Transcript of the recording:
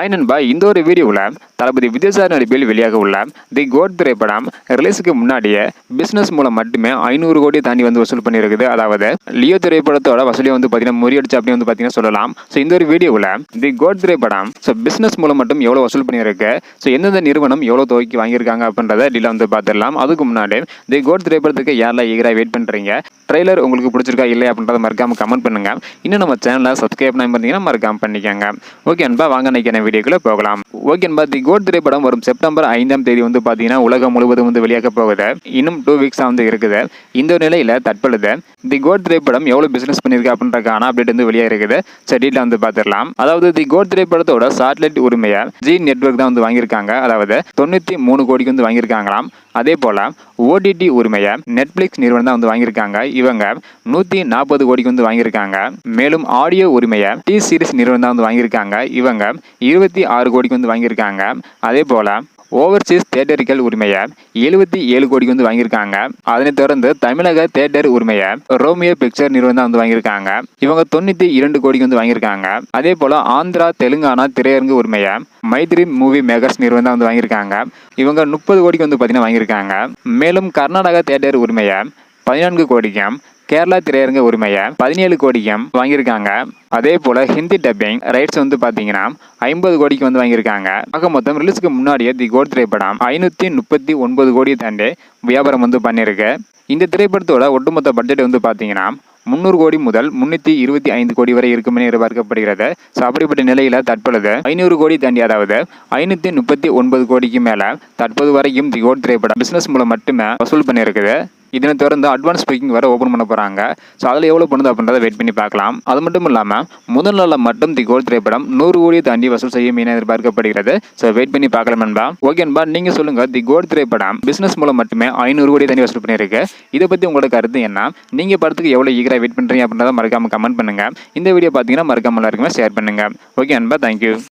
Hi நண்பா இந்த ஒரு வீடியோவில் தளபதி விஜயசார் நடிப்பில் வெளியாக உள்ள தி கோட் திரைப்படம் ரிலீஸுக்கு முன்னாடியே பிஸ்னஸ் மூலம் மட்டுமே ஐநூறு கோடி தாண்டி வந்து வசூல் பண்ணியிருக்குது. அதாவது லியோ திரைப்படத்தோட வசூலியை வந்து பார்த்தீங்கன்னா முறியடிச்சு அப்படின்னு வந்து பார்த்தீங்கன்னா சொல்லலாம். ஸோ இந்த ஒரு வீடியோவில் தி கோட் திரைப்படம் ஸோ பிஸ்னஸ் மூலம் மட்டும் எவ்வளோ வசூல் பண்ணியிருக்கு? ஸோ எந்தெந்த நிறுவனம் எவ்வளோ துவக்கி வாங்கியிருக்காங்க அப்படின்றத டீலாக வந்து பார்த்துடலாம் அதுக்கு முன்னாடி தி கோட் திரைப்படத்துக்கு யாரெல்லாம் ஈகராக வெயிட் பண்ணுறீங்க ட்ரெய்லர் உங்களுக்கு பிடிச்சிருக்கா இல்லை அப்படின்றத மறக்காமல் கமெண்ட் பண்ணுங்க. இன்னும் நம்ம சேனலை சப்ஸ்கிரைப் பண்ணி பார்த்தீங்கன்னா மறக்காமல் பண்ணிக்கோங்க. ஓகே அன்பா வாங்க நினைக்கிறேன் வீடியோக்குள்ள போகலாம். ஓகே தி கோட் திரைப்படம் வரும் செப்டம்பர் ஐந்தாம் தேதி வந்து பார்த்தீங்கன்னா உலகம் முழுவதும் வந்து வெளியாக போகுது. இன்னும் டூ வீக்ஸாக வந்து இருக்குது. இந்த நிலையில் தற்பொழுது தி கோட் திரைப்படம் எவ்வளோ பிஸ்னஸ் பண்ணியிருக்கு அப்படின்றக்கான அப்டேட் வந்து வெளியாக இருக்குது. செடியில் வந்து பார்த்துடலாம் அதாவது தி கோட் திரைப்படத்தோட சாட்டலைட் உரிமையை ஜி நெட்வொர்க் தான் வந்து வாங்கியிருக்காங்க. அதாவது தொண்ணூற்றி மூணு கோடிக்கு வந்து வாங்கியிருக்காங்களாம். அதே போல் ஓடிடி உரிமையை நெட்ஃப்ளிக்ஸ் நிறுவனம் தான் வந்து வாங்கியிருக்காங்க. இவங்க நூற்றி நாற்பது கோடிக்கு வந்து வாங்கியிருக்காங்க. மேலும் ஆடியோ உரிமையை டி சீரிஸ் நிறுவனம் தான் வந்து வாங்கியிருக்காங்க. இவங்க இருபத்தி ஆறு கோடிக்கு வந்து வாங்கியிருக்காங்க. அதே போல் ஓவர்சீஸ் தேட்டரிக்கல் உரிமையை எழுபத்தி ஏழு கோடிக்கு வந்து வாங்கியிருக்காங்க. அதனைத் தொடர்ந்து தமிழக தேட்டர் உரிமையை ரோமியோ பிக்சர் நிறுவனம் வந்து வாங்கியிருக்காங்க. இவங்க தொண்ணூற்றி இரண்டு கோடிக்கு வந்து வாங்கியிருக்காங்க. அதே போல் ஆந்திரா தெலுங்கானா திரையரங்கு உரிமையை மைத்ரி மூவி மேக்கர்ஸ் நிறுவனம் தான் வந்து வாங்கியிருக்காங்க. இவங்க முப்பது கோடிக்கு வந்து பார்த்தீங்கன்னா வாங்கியிருக்காங்க. மேலும் கர்நாடகா தேட்டர் உரிமையை பதினான்கு கோடிக்கும் கேரளா திரையரங்க உரிமையை பதினேழு கோடிக்கும் வாங்கியிருக்காங்க. அதே போல் ஹிந்தி டப்பிங் ரைட்ஸ் வந்து பார்த்தீங்கன்னா ஐம்பது கோடிக்கு வந்து வாங்கியிருக்காங்க. ஆக மொத்தம் ரிலீஸுக்கு முன்னாடியே தி கோட் திரைப்படம் ஐநூற்றி முப்பத்தி ஒன்பது கோடியை தாண்டி வியாபாரம் வந்து பண்ணியிருக்கு. இந்த திரைப்படத்தோட ஒட்டுமொத்த பட்ஜெட் வந்து பார்த்தீங்கன்னா முந்நூறு கோடி முதல் முன்னூற்றி இருபத்தி ஐந்து கோடி வரை இருக்கும் என எதிர்பார்க்கப்படுகிறது. ஸோ அப்படிப்பட்ட நிலையில் தற்பொழுது ஐநூறு கோடி தாண்டி அதாவது ஐநூற்றி முப்பத்தி ஒன்பது கோடிக்கு மேலே தற்போது வரைக்கும் தி கோட் திரைப்படம் பிஸ்னஸ் மூலம் மட்டுமே வசூல் பண்ணியிருக்குது. இதனை தொடர்ந்து அட்வான்ஸ் புக்கிங் வர ஓப்பன் பண்ண போகிறாங்க ஸோ அதில் எவ்வளோ பண்ணுது அப்படின்றத வெயிட் பண்ணி பார்க்கலாம். அது மட்டும் இல்லாமல் முதல் நாளில் மட்டும் தி கோல் திரைப்படம் நூறு கோடியை தாண்டி வசூல் செய்யும் என எதிர்பார்க்கப்படுகிறது. ஸோ வெயிட் பண்ணி பார்க்கலாம் நண்பா. ஓகே நண்பா நீங்கள் சொல்லுங்கள் தி கோட் திரைப்படம் பிஸ்னஸ் மூலம் மட்டுமே ஐநூறு கோடி தாண்டி வசூல் பண்ணியிருக்கு. இதை பற்றி உங்களோட கருத்து என்ன? நீங்கள் படத்துக்கு எவ்வளோ ஈகராக வெயிட் பண்ணுறீங்க அப்படின்றத மறக்காமல் கமெண்ட் பண்ணுங்கள் இந்த வீடியோ பார்த்தீங்கன்னா மறக்காமல் எல்லாருக்குமே ஷேர் பண்ணுங்கள் ஓகே அன்பா தேங்க்யூ